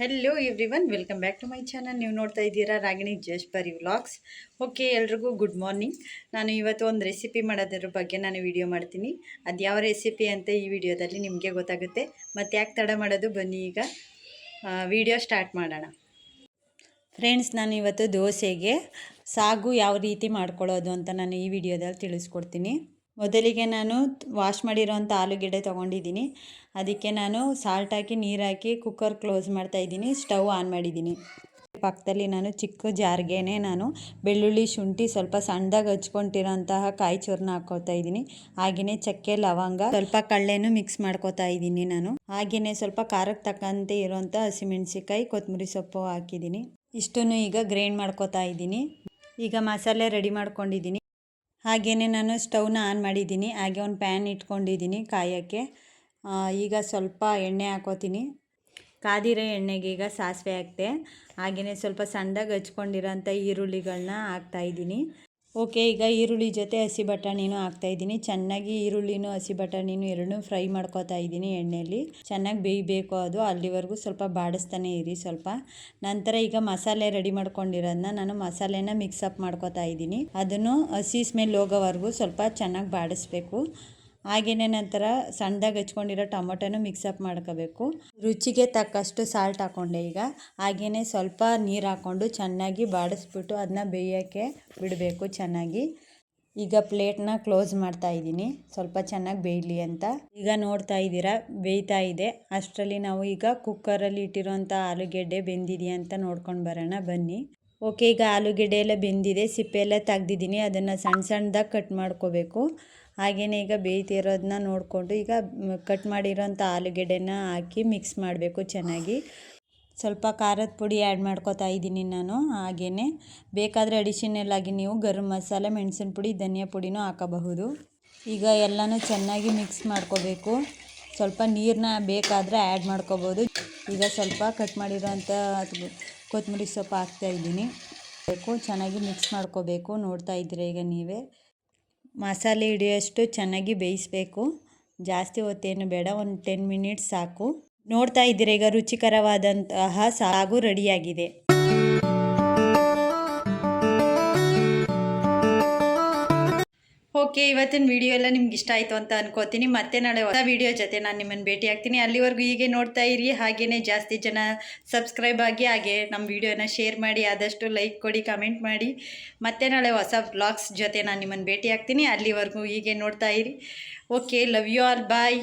Hello everyone welcome back to my channel ನೀವು ನೋಡ್ತಾ ಇದ್ದೀರಾ ರಾಗಿಣಿ ಜಸ್ಟ್ ಬರಿ ವ್ಲಾಗ್ಸ್. ಓಕೆ ಎಲ್ರಿಗೂ ಗುಡ್ ಮಾರ್ನಿಂಗ್ ನಾನು ಇವತ್ತು ಒಂದು ರೆಸಿಪಿ ಮಾಡೋದ್ರ ಬಗ್ಗೆ ನಾನು ವಿಡಿಯೋ ಮಾಡ್ತೀನಿ. ಅದು ಯಾವ ರೆಸಿಪಿ ಅಂತ ಈ ವಿಡಿಯೋದಲ್ಲಿ ನಿಮಗೆ ಗೊತ್ತಾಗುತ್ತೆ. ಮತ್ತು ಯಾಕೆ ತಡ ಮಾಡೋದು ಬನ್ನಿ ಈಗ ವಿಡಿಯೋ ಸ್ಟಾರ್ಟ್ ಮಾಡೋಣ. ಫ್ರೆಂಡ್ಸ್ ನಾನು ಇವತ್ತು ದೋಸೆಗೆ ಸಾಗು ಯಾವ ರೀತಿ ಮಾಡ್ಕೊಳ್ಳೋದು ಅಂತ ನಾನು ಈ ವಿಡಿಯೋದಲ್ಲಿ ತಿಳಿಸ್ಕೊಡ್ತೀನಿ. ಮೊದಲಿಗೆ ನಾನು ವಾಶ್ ಮಾಡಿರೋಂಥ ಆಲೂಗೆಡ್ಡೆ ತೊಗೊಂಡಿದ್ದೀನಿ. ಅದಕ್ಕೆ ನಾನು ಸಾಲ್ಟ್ ಹಾಕಿ, ನೀರು ಹಾಕಿ ಕುಕ್ಕರ್ ಕ್ಲೋಸ್ ಮಾಡ್ತಾ ಇದ್ದೀನಿ. ಸ್ಟವ್ ಆನ್ ಮಾಡಿದ್ದೀನಿ. ಪಕ್ಕದಲ್ಲಿ ನಾನು ಚಿಕ್ಕ ಜಾರ್ಗೆನೆ ನಾನು ಬೆಳ್ಳುಳ್ಳಿ, ಶುಂಠಿ ಸ್ವಲ್ಪ ಸಣ್ಣದಾಗಿ ಹಚ್ಕೊಂಡಿರೋಂತಹ ಕಾಯಿ ಚೂರ್ನ ಹಾಕ್ಕೋತಾ ಇದ್ದೀನಿ. ಹಾಗೆಯೇ ಚಕ್ಕೆ, ಲವಂಗ ಸ್ವಲ್ಪ ಕಳ್ಳೆನೂ ಮಿಕ್ಸ್ ಮಾಡ್ಕೋತಾ ಇದ್ದೀನಿ ನಾನು. ಹಾಗೆಯೇ ಸ್ವಲ್ಪ ಖಾರಕ್ಕೆ ತಕ್ಕಂತೆ ಇರೋಂಥ ಹಸಿಮೆಣ್ಸಿಕಾಯಿ ಕೊತ್ತಂಬರಿ ಸೊಪ್ಪು ಹಾಕಿದ್ದೀನಿ. ಇಷ್ಟನ್ನು ಈಗ ಗ್ರೈಂಡ್ ಮಾಡ್ಕೋತಾ ಇದ್ದೀನಿ. ಈಗ ಮಸಾಲೆ ರೆಡಿ ಮಾಡ್ಕೊಂಡಿದ್ದೀನಿ. ಹಾಗೆಯೇ ನಾನು ಸ್ಟವ್ನ ಆನ್ ಮಾಡಿದ್ದೀನಿ. ಹಾಗೆ ಒಂದು ಪ್ಯಾನ್ ಇಟ್ಕೊಂಡಿದ್ದೀನಿ ಕಾಯೋಕ್ಕೆ. ಈಗ ಸ್ವಲ್ಪ ಎಣ್ಣೆ ಹಾಕೋತೀನಿ. ಕಾದಿರೋ ಎಣ್ಣೆಗೆ ಈಗ ಸಾಸಿವೆ ಹಾಕ್ತೆ. ಹಾಗೆಯೇ ಸ್ವಲ್ಪ ಸಣ್ಣದಾಗಿ ಹಚ್ಕೊಂಡಿರೋಂಥ ಈರುಳ್ಳಿಗಳನ್ನ ಹಾಕ್ತಾಯಿದ್ದೀನಿ ಓಕೆ, ಈಗ ಈರುಳ್ಳಿ ಜೊತೆ ಹಸಿ ಬಟಾಣಿನೂ ಹಾಕ್ತಾಯಿದ್ದೀನಿ ಚೆನ್ನಾಗಿ ಈರುಳ್ಳಿನೂ ಹಸಿ ಬಟಾಣಿನೂ ಎರಡನ್ನೂ ಫ್ರೈ ಮಾಡ್ಕೊತಾ ಇದ್ದೀನಿ ಎಣ್ಣೆಯಲ್ಲಿ ಚೆನ್ನಾಗಿ ಬೇಯಬೇಕು ಅದು. ಅಲ್ಲಿವರೆಗೂ ಸ್ವಲ್ಪ ಬಾಡಿಸ್ತಾನೆ ಇರಿ ಸ್ವಲ್ಪ. ನಂತರ ಈಗ ಮಸಾಲೆ ರೆಡಿ ಮಾಡ್ಕೊಂಡಿರೋದನ್ನ ನಾನು ಮಸಾಲೆನ ಮಿಕ್ಸಪ್ ಮಾಡ್ಕೋತಾ ಇದ್ದೀನಿ. ಅದನ್ನು ಹಸಿ ಸ್ಮೆಲ್ ಹೋಗೋವರೆಗೂ ಸ್ವಲ್ಪ ಚೆನ್ನಾಗಿ ಬಾಡಿಸ್ಬೇಕು. ಹಾಗೆಯೇ ನಂತರ ಸಣ್ಣದಾಗಿ ಹಚ್ಕೊಂಡಿರೋ ಟೊಮೊಟೊನು ಮಿಕ್ಸಪ್ ಮಾಡ್ಕೋಬೇಕು. ರುಚಿಗೆ ತಕ್ಕಷ್ಟು ಸಾಲ್ಟ್ ಹಾಕ್ಕೊಂಡೆ ಈಗ. ಹಾಗೆಯೇ ಸ್ವಲ್ಪ ನೀರು ಹಾಕ್ಕೊಂಡು ಚೆನ್ನಾಗಿ ಬಾಡಿಸ್ಬಿಟ್ಟು ಅದನ್ನ ಬೇಯೋಕ್ಕೆ ಬಿಡಬೇಕು ಚೆನ್ನಾಗಿ. ಈಗ ಪ್ಲೇಟ್ನ ಕ್ಲೋಸ್ ಮಾಡ್ತಾ ಇದ್ದೀನಿ. ಸ್ವಲ್ಪ ಚೆನ್ನಾಗಿ ಬೇಯಲಿ ಅಂತ. ಈಗ ನೋಡ್ತಾ ಇದ್ದೀರಾ, ಬೇಯ್ತಾ ಇದೆ. ಅಷ್ಟರಲ್ಲಿ ನಾವು ಈಗ ಕುಕ್ಕರಲ್ಲಿ ಇಟ್ಟಿರೋಂಥ ಆಲೂಗೆಡ್ಡೆ ಬೆಂದಿದೆಯಾ ಅಂತ ನೋಡ್ಕೊಂಡು ಬರೋಣ. ಬನ್ನಿ. ಓಕೆ, ಈಗ ಆಲೂಗೆಡ್ಡೆ ಎಲ್ಲ ಬೆಂದಿದೆ, ಸಿಪ್ಪೆ ಎಲ್ಲ ತೆಗ್ದಿದ್ದೀನಿ, ಅದನ್ನು ಸಣ್ಣ ಸಣ್ಣದಾಗಿ ಕಟ್ ಮಾಡ್ಕೋಬೇಕು. ಹಾಗೆಯೇ ಈಗ ಬೇಯ್ತಿರೋದನ್ನ ನೋಡಿಕೊಂಡು ಈಗ ಕಟ್ ಮಾಡಿರೋಂಥ ಆಲೂಗೆಡ್ಡೆನ ಹಾಕಿ ಮಿಕ್ಸ್ ಮಾಡಬೇಕು ಚೆನ್ನಾಗಿ. ಸ್ವಲ್ಪ ಖಾರದ ಪುಡಿ ಆ್ಯಡ್ ಮಾಡ್ಕೋತಾ ಇದ್ದೀನಿ ನಾನು ಹಾಗೆಯೇ ಬೇಕಾದರೆ ಅಡಿಷನಲ್ ಆಗಿ ನೀವು ಗರಂ ಮಸಾಲೆ, ಮೆಣಸಿನ ಪುಡಿ, ಧನಿಯಾ ಪುಡಿನೂ ಹಾಕಬಹುದು. ಈಗ ಎಲ್ಲನೂ ಚೆನ್ನಾಗಿ ಮಿಕ್ಸ್ ಮಾಡ್ಕೋಬೇಕು. ಸ್ವಲ್ಪ ನೀರನ್ನ ಬೇಕಾದರೆ ಆ್ಯಡ್ ಮಾಡ್ಕೋಬೋದು ಈಗ ಸ್ವಲ್ಪ ಕಟ್ ಮಾಡಿರೋಂಥ ಕೊತ್ತಂಬರಿ ಸೊಪ್ಪು ಹಾಕ್ತಾ ಇದ್ದೀನಿ. ಬೇಕು, ಚೆನ್ನಾಗಿ ಮಿಕ್ಸ್ ಮಾಡ್ಕೋಬೇಕು. ನೋಡ್ತಾ ಇದ್ರೆ ಈಗ ನೀವೇ? ಮಸಾಲೆ ಹಿಡಿಯೋಷ್ಟು ಚೆನ್ನಾಗಿ ಬೇಯಿಸಬೇಕು. ಜಾಸ್ತಿ ಹೊತ್ತೇನು ಬೇಡ, ಒಂದು ಟೆನ್ ಮಿನಿಟ್ಸ್ ಸಾಕು. ನೋಡ್ತಾ ಇದ್ದೀರಿ ಈಗ ರುಚಿಕರವಾದಂತಹ ಸಾಗು ರೆಡಿಯಾಗಿದೆ ಓಕೆ, ಇವತ್ತಿನ ವಿಡಿಯೋ ಎಲ್ಲ ನಿಮ್ಗೆ ಇಷ್ಟ ಆಯಿತು ಅಂತ ಅನ್ಕೋತೀನಿ. ಮತ್ತೆ ನಾಳೆ ಹೊಸ ವಿಡಿಯೋ ಜೊತೆ ನಾನು ನಿಮ್ಮನ್ನು ಭೇಟಿ ಆಗ್ತೀನಿ. ಅಲ್ಲಿವರೆಗೂ ಹೀಗೆ ನೋಡ್ತಾ ಇರಿ. ಹಾಗೆಯೇ ಜಾಸ್ತಿ ಜನ ಸಬ್ಸ್ಕ್ರೈಬ್ ಆಗಿ ಹಾಗೆ ನಮ್ಮ ವಿಡಿಯೋನ ಶೇರ್ ಮಾಡಿ, ಆದಷ್ಟು ಲೈಕ್ ಕೊಡಿ ಕಮೆಂಟ್ ಮಾಡಿ. ಮತ್ತೆ ನಾಳೆ ಹೊಸ ಬ್ಲಾಗ್ಸ್ ಜೊತೆ ನಾನು ನಿಮ್ಮನ್ನು ಭೇಟಿ ಆಗ್ತೀನಿ. ಅಲ್ಲಿವರೆಗೂ ಹೀಗೆ ನೋಡ್ತಾ ಇರಿ. Okay love you all bye